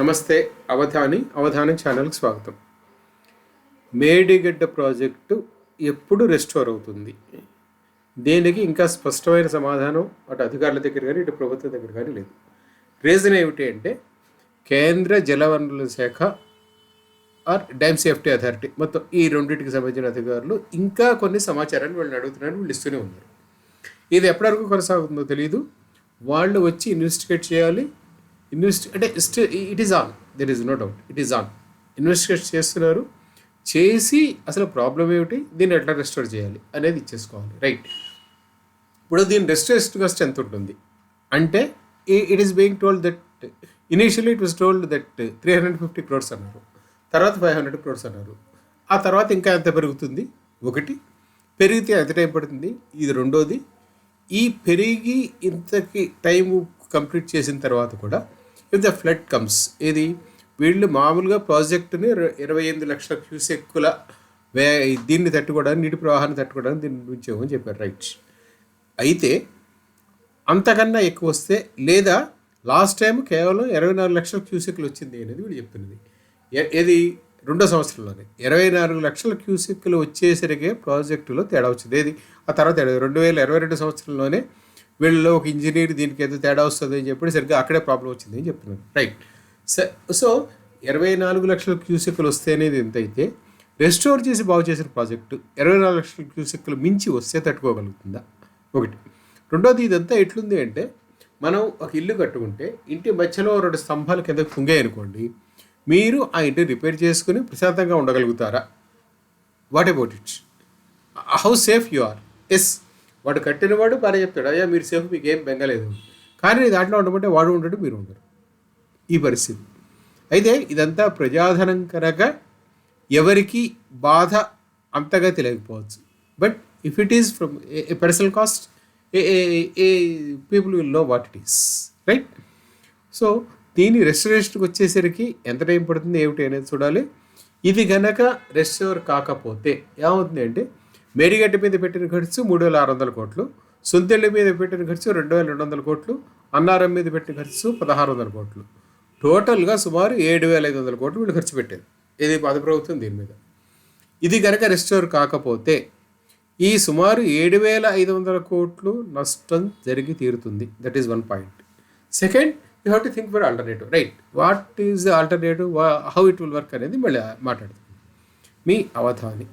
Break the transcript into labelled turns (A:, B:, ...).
A: నమస్తే అవధాని అవధాని ఛానల్కి స్వాగతం. మేడిగడ్డ ప్రాజెక్టు ఎప్పుడు రెస్టోర్ అవుతుంది? దీనికి ఇంకా స్పష్టమైన సమాధానం అటు అధికారుల దగ్గర కానీ ఇటు ప్రభుత్వం దగ్గర కానీ లేదు. రీజన్ ఏమిటి అంటే కేంద్ర జలవనరుల శాఖ ఆర్ డ్యామ్ సేఫ్టీ అథారిటీ. మొత్తం ఈ రెండింటికి సంబంధించిన అధికారులు ఇంకా కొన్ని సమాచారాన్ని వాళ్ళని అడుగుతున్నారు వీళ్ళు ఇస్తూనే ఉన్నారు. ఇది ఎప్పటివరకు కొనసాగుతుందో తెలియదు వాళ్ళు వచ్చి ఇన్వెస్టిగేట్ చేయాలి. ఇన్వెస్టి అంటే it is on there is no doubt it is on investigate చేస్తున్నారు. చేసి అసలు ప్రాబ్లం ఏమిటి? దీన్ని ఎట్లా రెస్టోర్ చేయాలి అనేది ఇచ్చేసుకోవాలి. రైట్ ఇప్పుడు దీని రెస్టరేషన్ కాస్ట్ ఎంత ఉంటుంది? అంటే it is being told that initially it was told that three hundred fifty crores అన్నారు. తర్వాత ఫైవ్ హండ్రెడ్ క్రోర్స్ అన్నారు. ఆ తర్వాత ఇంకా ఎంత పెరుగుతుంది? ఒకటి. పెరిగితే ఎంత టైం పడుతుంది? ఇది రెండోది. ఈ పెరిగి ఇంతకి టైం కంప్లీట్ చేసిన తర్వాత కూడా ఇఫ్ ద ఫ్లడ్ కమ్స్ ఇది వీళ్ళు మామూలుగా ప్రాజెక్టుని ఇరవై ఎనిమిది లక్షల క్యూసెక్కుల వే దీన్ని తట్టుకోవడానికి నీటి ప్రవాహాన్ని తట్టుకోవడానికి దీన్ని ఉంచామని చెప్పారు. రైట్ అయితే అంతకన్నా ఎక్కువ వస్తే లేదా లాస్ట్ టైం కేవలం ఇరవై నాలుగు లక్షల క్యూసెక్లు వచ్చింది అనేది వీడు చెప్తున్నది. ఇది ఏది? రెండో సంవత్సరంలోనే. ఇరవై నాలుగు లక్షల క్యూసెక్లు వచ్చేసరికి ప్రాజెక్టులో తేడా వచ్చింది. ఏది? ఆ తర్వాత రెండు వేల ఇరవై రెండు సంవత్సరంలోనే వీళ్ళలో ఒక ఇంజనీర్ దీనికి ఏదో తేడా వస్తుంది అని చెప్పి సరిగ్గా అక్కడే ప్రాబ్లం వచ్చింది అని చెప్తున్నాను రైట్ సో ఇరవై నాలుగు లక్షల క్యూసెక్లు వస్తే అనేది ఎంత అయితే రెస్టోర్ చేసి బాగు చేసిన ప్రాజెక్టు ఇరవై నాలుగు లక్షల క్యూసెక్లు మించి వస్తే తట్టుకోగలుగుతుందా? ఒకటి. రెండోది ఇదంతా ఎట్లుంది అంటే మనం ఒక ఇల్లు కట్టుకుంటే ఇంటి మధ్యలో రెండు స్తంభాల కింద కుంగాయనుకోండి మీరు ఆ ఇంటిని రిపేర్ చేసుకుని ప్రశాంతంగా ఉండగలుగుతారా? What about it how safe you are yes వాడు కట్టినవాడు బాగా చెప్తాడు అయ్యా మీరు సేఫ్ మీకు ఏం బెంగలేదు. కానీ దాంట్లో ఉండమంటే వాడు ఉండడు మీరు ఉండరు. ఈ పరిస్థితి. అయితే ఇదంతా ప్రజాధనం కనుక ఎవరికి బాధ అంతగా తెలియకపోవచ్చు. But if it is from a personal cost a people will know what it is right so దీని రెస్టరేషన్కి వచ్చేసరికి ఎంత టైం పడుతుంది ఏమిటి అనేది చూడాలి. ఇది గనక రెస్టోర్ కాకపోతే ఏమవుతుంది అంటే మేడిగడ్డ మీద పెట్టిన ఖర్చు మూడు వేల ఆరు వందల కోట్లు సొంతెళ్ళ మీద పెట్టిన ఖర్చు రెండు వేల రెండు వందల కోట్లు అన్నారం మీద పెట్టిన ఖర్చు పదహారు వందల కోట్లు. టోటల్గా సుమారు ఏడు వేల ఐదు వందల కోట్లు వీళ్ళు ఖర్చు పెట్టారు. ఇది పద ప్రభుత్వం దీని మీద. ఇది కనుక రెస్టోర్ కాకపోతే ఈ సుమారు ఏడు వేల ఐదు వందల కోట్లు నష్టం జరిగి తీరుతుంది. That is one point second you have to think for alternative right what is the alternative how it will work అనేది మళ్ళీ మాట్లాడుతుంది మీ అవధాని.